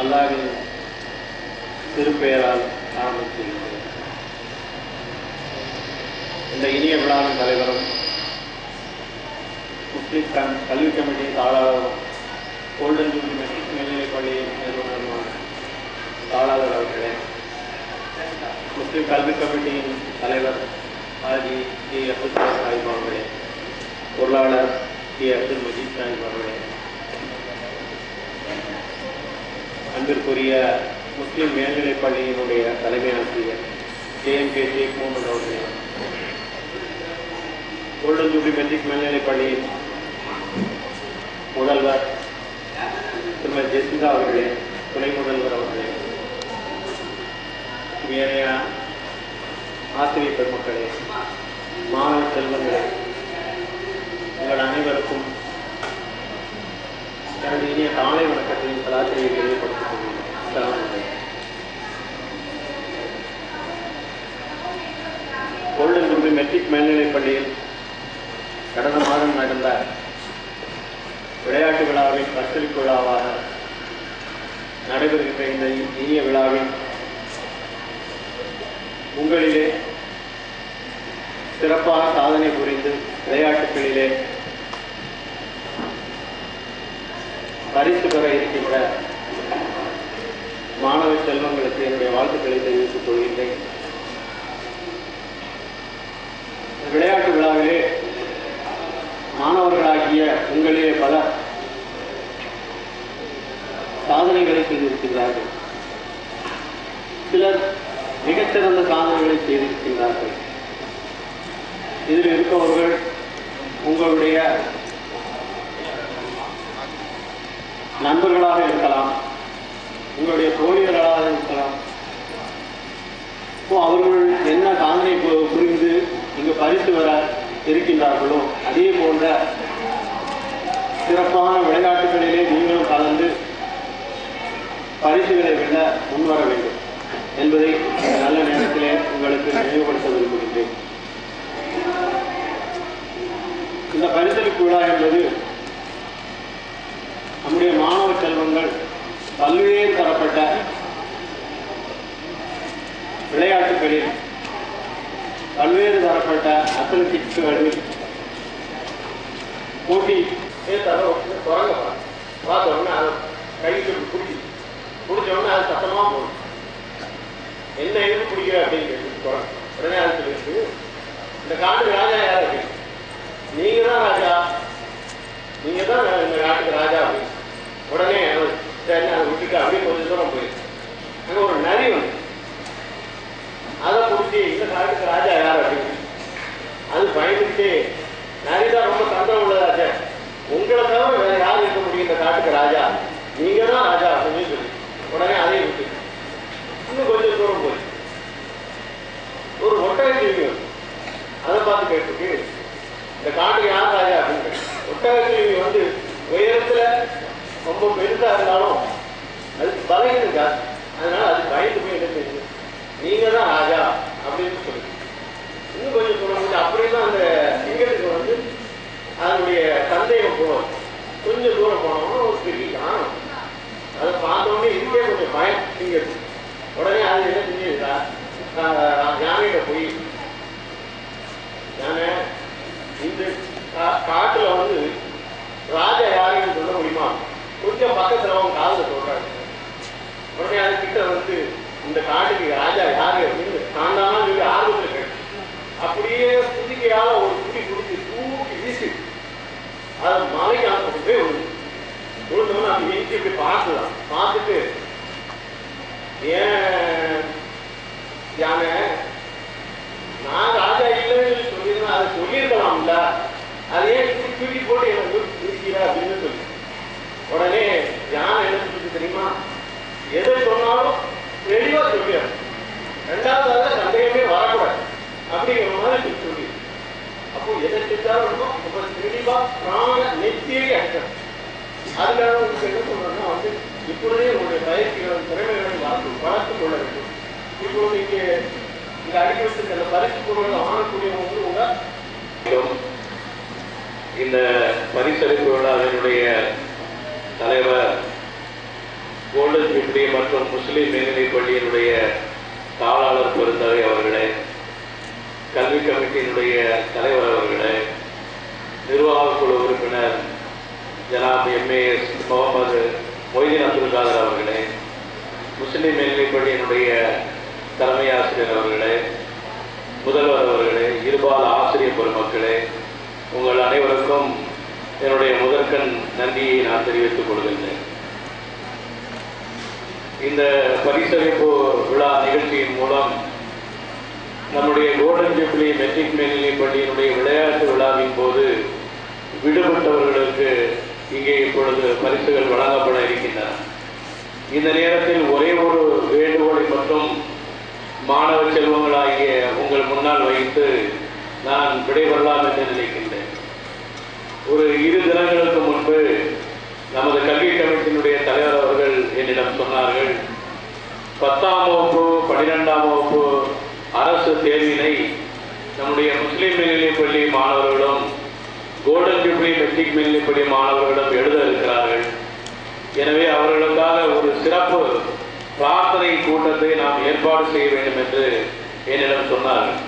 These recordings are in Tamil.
அல்லாவின் திருப்பெயரால் ஆரம்பித்திருக்கிறேன் இந்த இனிய விழாவின் தலைவரும் முஸ்லிம் கண் கல்வி கமிட்டி தாளாளரும் கோல்டன் ஜூப்ளி மெட்ரிக் மேல்நிலைப்பள்ளி நிறுவனருமான தாளாளர் அவர்களே முஸ்லிம் கல்வி கமிட்டியின் தலைவர் ஆஜி டி அப்துல் சாஹிப் அவர்களே பொருளாளர் டி அப்துல் மஜீத் சாஹிப் அவர்களே அன்பிற்குரிய முஸ்லிம் மேல்நிலைப் பள்ளியினுடைய தலைமை ஆசிரியர் K. M. K. Sheikh Mohammed அவர்களே. கோல்டன் மெட்ரிக் மேல்நிலைப் பள்ளியின் முதல்வர் திருமதி ஜெசிந்தா அவர்களே துணை முதல்வர் அவர்களே ஏனைய ஆசிரியர் பெருமக்களே மாணவ செல்வங்களே உங்கள் அனைவருக்கும் எனது இனிய காலை வணக்கத்தையும் கலாச்சாரியை தெரியப்படுத்தும் கொள்கிறேன் மெட்ரிக் மேல்நிலைப் பள்ளியில் கடந்த மாதம் நடந்த விளையாட்டு விழாவின் பரிசளிப்பு விழாவாக நடைபெறுகின்ற இந்த இனிய விழாவில் உங்களிலே சிறப்பாக சாதனை புரிந்து விளையாட்டுகளிலே பரிசு பெற இருக்கின்ற மாணவ செல்வங்களுக்கு என்னுடைய வாழ்த்துக்களை தெரிவித்துக் கொள்கின்றேன். விளையாட்டு விழாவிலே மாணவர்களாகிய உங்களிலே பலர் சாதனைகளை செய்திருக்கின்றார்கள். சிலர் மிகச்சிறந்த சாதனைகளை செய்திருக்கின்றார்கள். இதில் இருப்பவர்கள் உங்களுடைய நண்பர்களாக இருக்கலாம். உங்களுடைய தோழியர்களாக இருக்கலாம் இப்போ அவர்கள் என்ன சாதனை பு- புரிந்து இங்கு பரிசு வர இருக்கின்றார்களோ அதே போன்ற சிறப்பான விளையாட்டுகளிலே நீங்களும் கலந்து பரிசுகளை வெல்ல முன்வர வேண்டும் என்பதை நல்ல நேரத்திலே உங்களுக்கு நினைவுபடுத்த விரும்புகின்றேன். இந்த பரிசளிப்பு விழா என்பது நம்முடைய மாணவ செல்வங்கள் பல்வேறு தரப்பட்ட விளையாட்டுகளில் பல்வேறு தரப்பட்ட அத்லட்டிக்ஸ்களில் போட்டி தொடங்க பார்த்த உடனே அதை கைக்கு பிடிச்சி பிடிச்ச உடனே அது சத்தமாக போகும் என்ன எது பிடிக்கிற? அப்படின்னு கேட்டு தொடங்க உடனே அது சொல்லிட்டு இந்த காட்டு ராஜா யாரா? இருக்கு நீங்க தான் ராஜா. நீங்க தான் இந்த நாட்டுக்கு ராஜா அப்படின்னு. உடனே அவர் சரி அதை விட்டுட்டு அப்படியே கொஞ்சம் தூரம் போயிருக்கு அங்கே ஒரு நரி வந்து அதை பிடிச்சி இந்த காட்டுக்கு ராஜா யார் அப்படின்னு அது பயந்துட்டு நரி தான் ரொம்ப தந்திரம் உள்ளதாச்சே உங்களை தவிர வேற யார் இருக்க முடியும் இந்த காட்டுக்கு ராஜா நீங்க தான் ராஜா அப்படின்னு சொல்லி உடனே அதையும் விட்டு இன்னும் கொஞ்சம் தூரம் போய் ஒரு ஒட்டகை தீவி வந்து அதை பார்த்து கேட்டுருக்கு இந்த காட்டுக்கு யார் ராஜா அப்படின்னு கேட்டு. ஒட்டகை தீவி வந்து உயரத்துல ரொம்ப பெருசா இருந்தாலும் அதுக்கு பலகீனம் ஜாஸ்தி அதனால அது பயந்து போய் என்ன செய்யுது நீங்க தான் ராஜா அப்படின்னு சொல்லி. இன்னும் கொஞ்சம் சொல்ல முடியும் அப்படியே தான் அந்த சிங்கத்துக்கு வந்து அதனுடைய சந்தேகம் போகணும் கொஞ்சம் தூரம் போனோம்னா ஒரு பெரிய காணும் அதை பார்த்த உடனே இதுக்கே கொஞ்சம் பயம் சிங்கத்துக்கு. உடனே அது என்ன செஞ்சிருக்கா? யானையிட போய் யானை இந்த கா- காட்டுல வந்து ராஜா கொஞ்சம் பக்கத்துல அவன் காலில் சொல்றாங்க. உடனே அதுக்கிட்ட வந்து இந்த காட்டுக்கு ராஜா யாரு அப்படின்னு தாண்டானா சொல்லி ஆர்வத்தில் கேட்டு அப்படியே புதுக்கையால ஒரு குடி குடிச்சு தூக்கி வீசி அதை மலைக்கு அனுப்பிட்டு போய் விழுந்து விழுந்தோன்னு அந்த எஞ்சி இப்படி பார்க்கலாம் பார்த்துட்டு ஏன் யானை நான் ராஜா இல்லைன்னு சொல்லியிருந்தேன் அதை சொல்லியிருக்கலாம்ல அதை ஏன் தூக்கி தூக்கி போட்டு எனக்கு தூக்கிற அப்படின்னு சொல்லி உடனே யானை என்ன சொல்லுது தெரியுமா எதை சொன்னாலும் தெளிவா சொல்லிடும் ரெண்டாவதாக சந்தேகமே வரக்கூடாது அப்படிங்கிற மாதிரி சொல்லி இதற்கு எதை செஞ்சாலும் ரொம்ப தெளிவா பிராண நெத்தியை அடிக்கணும் அதுக்காக உங்களுக்கு என்ன சொல்றேன்னா வந்து இப்பொழுதே உங்களுடைய பயிற்சிகள் திறமைகளை வளர்த்து வளர்த்துக் கொள்ள வேண்டும். இப்பொழுது இங்கே இந்த அடிக்கடி அந்த பரிசு பொருள்கள் ஆணக்கூடியவங்க வந்து உங்க இந்த பரிசளிப்பு விழாவினுடைய தலைவர் கோல்டன் ஜூப்ளி மற்றும் முஸ்லீம் மேல்நிலைப் பள்ளியினுடைய தாளாளர் பெருந்தகை அவர்களே கல்வி கமிட்டியினுடைய தலைவர் அவர்களே நிர்வாக குழு உறுப்பினர் Janab M A S Mohamed Moideen Abdul Khader அவர்களே முஸ்லீம் மேல்நிலைப்பள்ளியினுடைய தலைமை ஆசிரியர் அவர்களே முதல்வர் அவர்களே இருபால் ஆசிரியர் பெருமக்களே உங்கள் அனைவருக்கும் என்னுடைய முதற்கண் நன்றியை நான் தெரிவித்துக் கொள்கின்றேன். இந்த பரிசளிப்பு விழா நிகழ்ச்சியின் மூலம் நம்முடைய கோல்டன் ஜூப்ளி மெட்ரிக் மேல்நிலை பள்ளியினுடைய விளையாட்டு விழாவின் போது விடுபட்டவர்களுக்கு இங்கே இப்பொழுது பரிசுகள் வழங்கப்பட இருக்கின்றன. இந்த நேரத்தில் ஒரே ஒரு வேண்டுகோளை மட்டும் மாணவ செல்வங்களாகிய உங்கள் முன்னால் வைத்து நான் விடைபெறலாம் என்று நினைக்கின்றேன். ஒரு இரு தினங்களுக்கு முன்பு நமது கல்வி கமிட்டியினுடைய தலைவர் அவர்கள் என்னிடம் சொன்னார்கள் பத்தாம் வகுப்பு பன்னிரெண்டாம் வகுப்பு அரசு தேர்வினை நம்முடைய முஸ்லீம் மேல்நிலைப் பள்ளி மாணவர்களும் கோல்டன் ஜூப்ளி மெட்ரிக் மேல்நிலைப் பள்ளி மாணவர்களிடம் எழுத இருக்கிறார்கள் எனவே அவர்களுக்காக ஒரு சிறப்பு பிரார்த்தனை கூட்டத்தை நாம் ஏற்பாடு செய்ய வேண்டும் என்று என்னிடம் சொன்னார்கள்.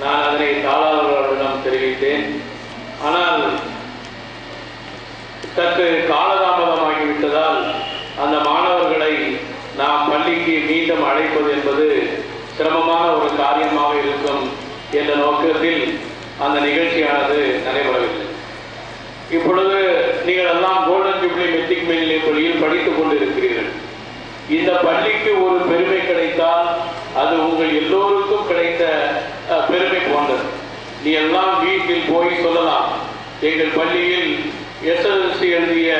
நான் அதனை தாளாளர்களிடம் தெரிவித்தேன். ஆனால் சற்று காலதாமதமாகிவிட்டதால் அந்த மாணவர்களை நாம் பள்ளிக்கு மீண்டும் அழைப்பது என்பது சிரமமான ஒரு காரியமாக இருக்கும் என்ற நோக்கத்தில் அந்த நிகழ்ச்சியானது நடைபெறவில்லை. இப்பொழுது நீங்கள் எல்லாம் கோல்டன் ஜூப்ளி மெட்ரிக் மேல்நிலைப் பள்ளியில் படித்துக் கொண்டிருக்கிறீர்கள். இந்த பள்ளிக்கு ஒரு பெருமை கிடைத்தால் அது உங்கள் எல்லோருக்கும் கிடைத்த அஹ், பெருமை போன்றது. நீ எல்லாம் வீட்டில் போய் சொல்லலாம். எங்கள் பள்ளியில் எஸ்எஸ்எல்சி எழுதிய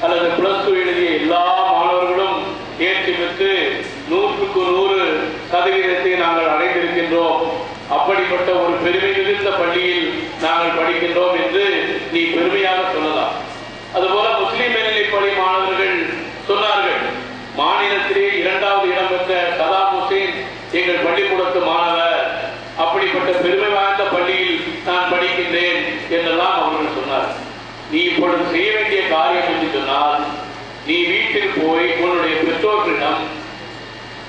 அல்லது பிளஸ் டூ எழுதிய எல்லா மாணவர்களும் தேர்ச்சி பெற்று நூற்றுக்கு நூறு சதவீதத்தை நாங்கள் அடைந்திருக்கின்றோம் அப்படிப்பட்ட ஒரு பெருமை மிகுந்த பள்ளியில் நாங்கள் படிக்கின்றோம் என்று நீ பெருமையாக சொல்லலாம். அதுபோல முஸ்லிம் மேல்நிலைப்பள்ளி மாணவர்கள் சொன்னார்கள் மாநிலத்திலே இரண்டாவது இடம் பெற்ற சதாம் ஹுசேன் எங்கள் பள்ளிக்கூடத்து மாணவர். அப்படிப்பட்ட பெருமை வாய்ந்த பள்ளியில் நான் படிக்கின்றேன் என்றெல்லாம் அவர்கள் சொன்னார் நீ இப்பொழுது செய்ய வேண்டிய காரியம் என்று சொன்னால் நீ வீட்டில் போய் உன்னுடைய பெற்றோர்களிடம்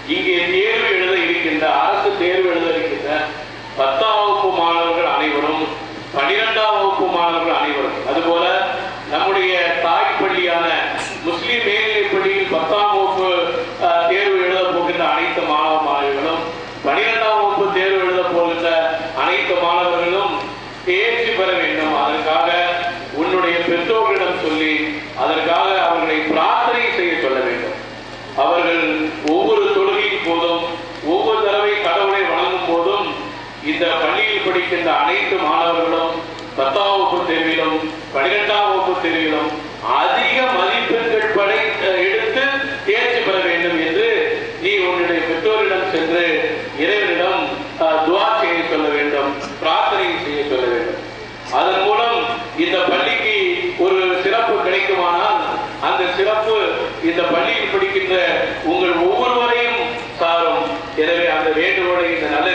இங்கே தேர்வு எழுத இருக்கின்ற அரசு தேர்வு எழுத இருக்கின்ற பத்தாம் வகுப்பு மாணவர்கள் அனைவரும் பனிரெண்டாம் வகுப்பு மாணவர்கள் அனைவரும் அதுபோல நம்முடைய தாய் பள்ளியான முஸ்லிம் மேல்நிலைப் பள்ளியில் பத்தாம் வகுப்பு அஹ், தேர்வு எழுத போகின்ற அனைத்து மாணவ மாணவிகளும் பனிரெண்டாம் வகுப்பு தேர்வு எழுத போகின்ற அனைத்து மாணவர்களும் தேர்ச்சி பெற வேண்டும் அதற்காக உன்னுடைய பெற்றோர்களிடம் சொல்லி அதற்காக அவர்களை பிரார்த்தனை செய்ய சொல்ல வேண்டும் அவர்கள் ஒவ்வொரு தொழுகையின் போதும் ஒவ்வொரு தடவை கடவுளை வணங்கும் போதும் இந்த பள்ளியில் படிக்கின்ற அனைத்து மாணவர்களும் பத்தாம் வகுப்பு தேர்விலும் பனிரெண்டாம் வகுப்பு தேர்விலும் அதிக மதிப்பெண்கள் படை எடுத்து தேர்ச்சி பெற வேண்டும் என்று நீ உன்னுடைய பெற்றோரிடம் சென்று இறைவனிடம் துவா செய்ய சொல்ல வேண்டும் பிரார்த்தனை செய்ய சொல்ல வேண்டும். அதன் மூலம் இந்த பள்ளிக்கு ஒரு சிறப்பு கிடைக்குமானால் அந்த சிறப்பு இந்த பள்ளியில் படிக்கின்ற உங்கள் ஒவ்வொருவரையும் சாரும். எனவே அந்த வேண்டுகோளை இந்த நல்ல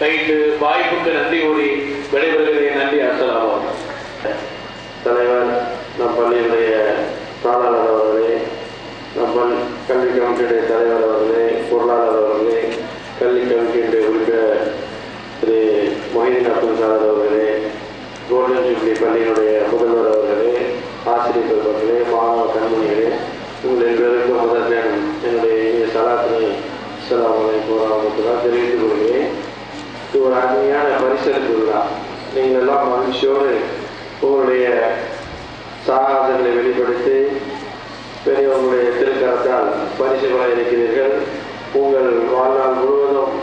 நேரத்தில் வாய்ப்புக்கு நன்றி கூறி விடைபெறுகிறேன். நன்றி அஸ்ஸலாமு தலைவர் நம் பள்ளியுடைய தாளாளர் அவர்களே நம் பள்ளி கல்வி கமிட்டியுடைய தலைவர் அவர்களே பொருளாளர் அவர்களே கல்வி கமிட்டியுடைய உறுப்பினர் திரு மொஹிதீன் அப்துல் சாதர் அவர்களே கோல்டன் ஜூப்ளி பள்ளியினுடைய முதல்வர் அவர்களே ஆசிரியர் பெருமக்களே மாணவ கண்மணிகளே உங்கள் எல்லோருக்கும் முதல் என்னுடைய இனிய சலாத்தினை அஸ்ஸலாமு அலைக்கும் வரஹ்மத்துல்லாஹ் தெரிவித்துக் கொள்கிறேன் இது ஒரு அருமையான பரிசளிப்பு விழா நீங்கள் எல்லாம் மகிழ்ச்சியோடு உங்களுடைய சாகசங்களை வெளிப்படுத்தி பெரியவங்களுடைய திருக்கரத்தால் பரிசு பெற இருக்கிறீர்கள் உங்கள் வாழ்நாள் முழுவதும்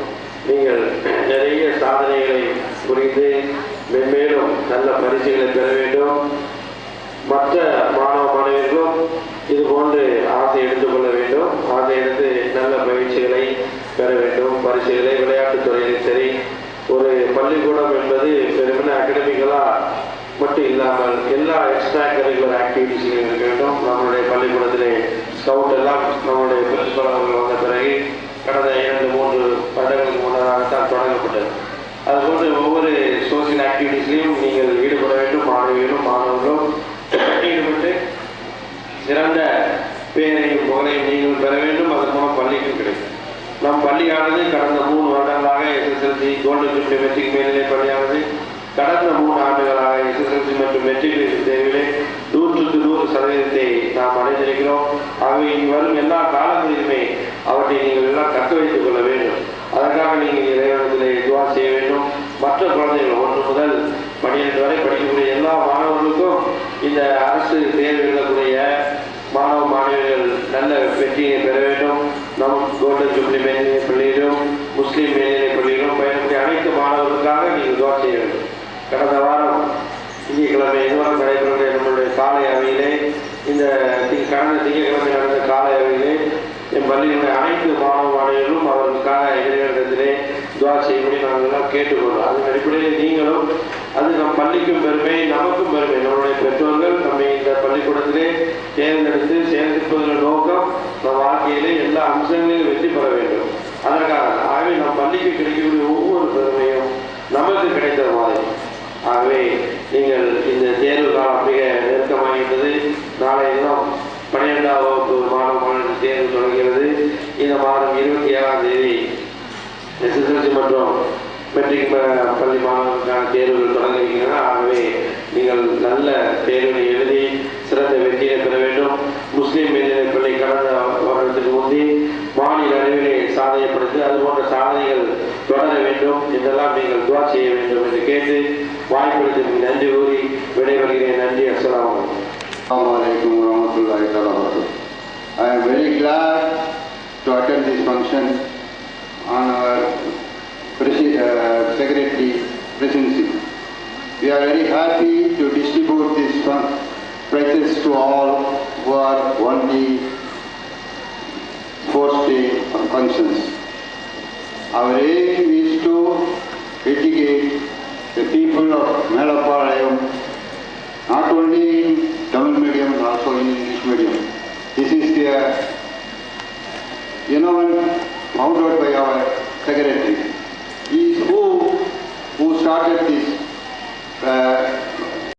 நீங்கள் நிறைய சாதனைகளை புரிந்து மென்மேலும் நல்ல பரிசுகளை பெற வேண்டும். மற்ற மாணவ மாணவர்களும் இது போன்று ஆசை எடுத்துக்கொள்ள வேண்டும். ஆசை எடுத்து நல்ல பயிற்சிகளை பெற வேண்டும். பரிசுகளை விளையாட்டுத் துறையிலும் சரி ஒரு பள்ளிக்கூடம் என்பது பெருமின அகடமிக்கலா மட்டும் இல்லாமல் எல்லா எக்ஸ்ட்ரா கரிக்குலர் ஆக்டிவிட்டிஸையும் இருக்க வேண்டும். நம்மளுடைய பள்ளிக்கூடத்திலே ஸ்கவுட் எல்லாம் நம்மளுடைய பிரின்சிபல் அவர்கள் வந்த பிறகு கடந்த இரண்டு அதுபோன்று ஒவ்வொரு சோசியல் ஆக்டிவிட்டீஸ்லையும் நீங்கள் ஈடுபட வேண்டும் மாணவிகளும் மாணவர்களும் ஈடுபட்டு சிறந்த பேரையும் புகழையும் நீங்கள் பெற வேண்டும். அதன் மூலம் பள்ளிக்கும் கிடைக்கும். நம் பள்ளியானது கடந்த மூணு வருடங்களாக எஸ்எஸ்எல்சி கோல்டன் ஜூப்ளி மெட்ரிக் மேல்நிலை பள்ளியானது கடந்த மூணு ஆண்டுகளாக எஸ்எஸ்எல்சி மற்றும் மெட்ரிகுலேஷன் தேர்விலே நூற்றுக்கு நூறு சதவீதத்தை நாம் அடைந்திருக்கிறோம். ஆகவே இனி வரும் எல்லா காலங்களிலுமே அவற்றை நீங்கள் எல்லாம் தக்க வைத்துக் கொள்ள வேண்டும். அதற்காக நீங்கள் இறைவனத்திலே துவா செய்ய மற்ற குழந்தைகள் ஒன்று முதல் பன்னிரெண்டு வரை படிக்கக்கூடிய எல்லா மாணவர்களுக்கும் இந்த அரசு தேர்வு எழுதக்கூடிய மாணவ மாணவியர்கள் நல்ல வெற்றியை பெற வேண்டும் நம் கோல்டன் ஜூப்ளி மேல்நிலை பள்ளியிலும் முஸ்லீம் மேல்நிலை பள்ளியிலும் பயணக்கூடிய அனைத்து மாணவர்களுக்காக நீங்கள் துவா செய்ய வேண்டும் கடந்த வாரம் திங்கட்கிழமை இதுவரை நடைபெறுகிற நம்மளுடைய காலை அவையிலே இந்த தி- கடந்த திங்கட்கிழமை நடந்த காலை அவையிலே என் பள்ளியினுடைய அனைத்து மாணவ மாணவிகளும் அவர்களுக்காக இறைவனிடத்திலே துவா செய்யும்படி நாங்கள் கேட்டுக்கொள்வோம் அதன் அடிப்படையில் நீங்களும் அது நம் பள்ளிக்கும் பெருமை நமக்கும் பெருமை. நம்மளுடைய பெற்றோர்கள் நம்மை இந்த பள்ளிக்கூடத்திலே தேர்ந்தெடுத்து சேர்ந்திருப்பதன் நோக்கம் நம் வாழ்க்கையிலே எல்லா அம்சங்களிலும் வெற்றி பெற வேண்டும். அதற்காக ஆகவே நம் பள்ளிக்கு கிடைக்கக்கூடிய ஒவ்வொரு பெருமையும் நமக்கு கிடைத்த மாதிரி. ஆகவே நீங்கள் இந்த தேர்வு காலம் மிக நெருக்கமாகின்றது நாளை தினம் பன்னிரெண்டாம் வகுப்பு மாணவ மாணவர்கள் தேர்வு தொடங்குகிறது. இந்த மாதம் இருபத்தி ஏழாம் தேதி எஸ்எஸ்எல்சி மற்றும் மெட்ரிக் பள்ளி மாணவர்களுக்கான தேர்வுகள் தொடங்க ஆகவே நீங்கள் நல்ல தேர்வுகளை எழுதி சிறந்த வெற்றியை பெற வேண்டும். முஸ்லீம் மேல்நிலை பள்ளி கடந்த வருடத்துக்கு முந்தி மாநில அளவிலே சாதனை படைத்து அது போன்ற சாதனைகள் தொடர வேண்டும். என்றெல்லாம் நீங்கள் துவா செய்ய வேண்டும் என்று கேட்டு வாய்ப்பளித்ததுக்கு நன்றி கூறி விடைபெறுகிறேன். நன்றி அஸ்லாம் வலைக்கம் Assalamu alaikum warahmatullahi wabarakatuh. I am very glad to attend this function. On our uh, secretary presidency. We are very happy to distribute fun- prizes to all who are on the day functions. Our aim is to educate the people of Melapalayam not only in Tamil medium but also in English medium. This is the you know found out by our secretary who started this uh,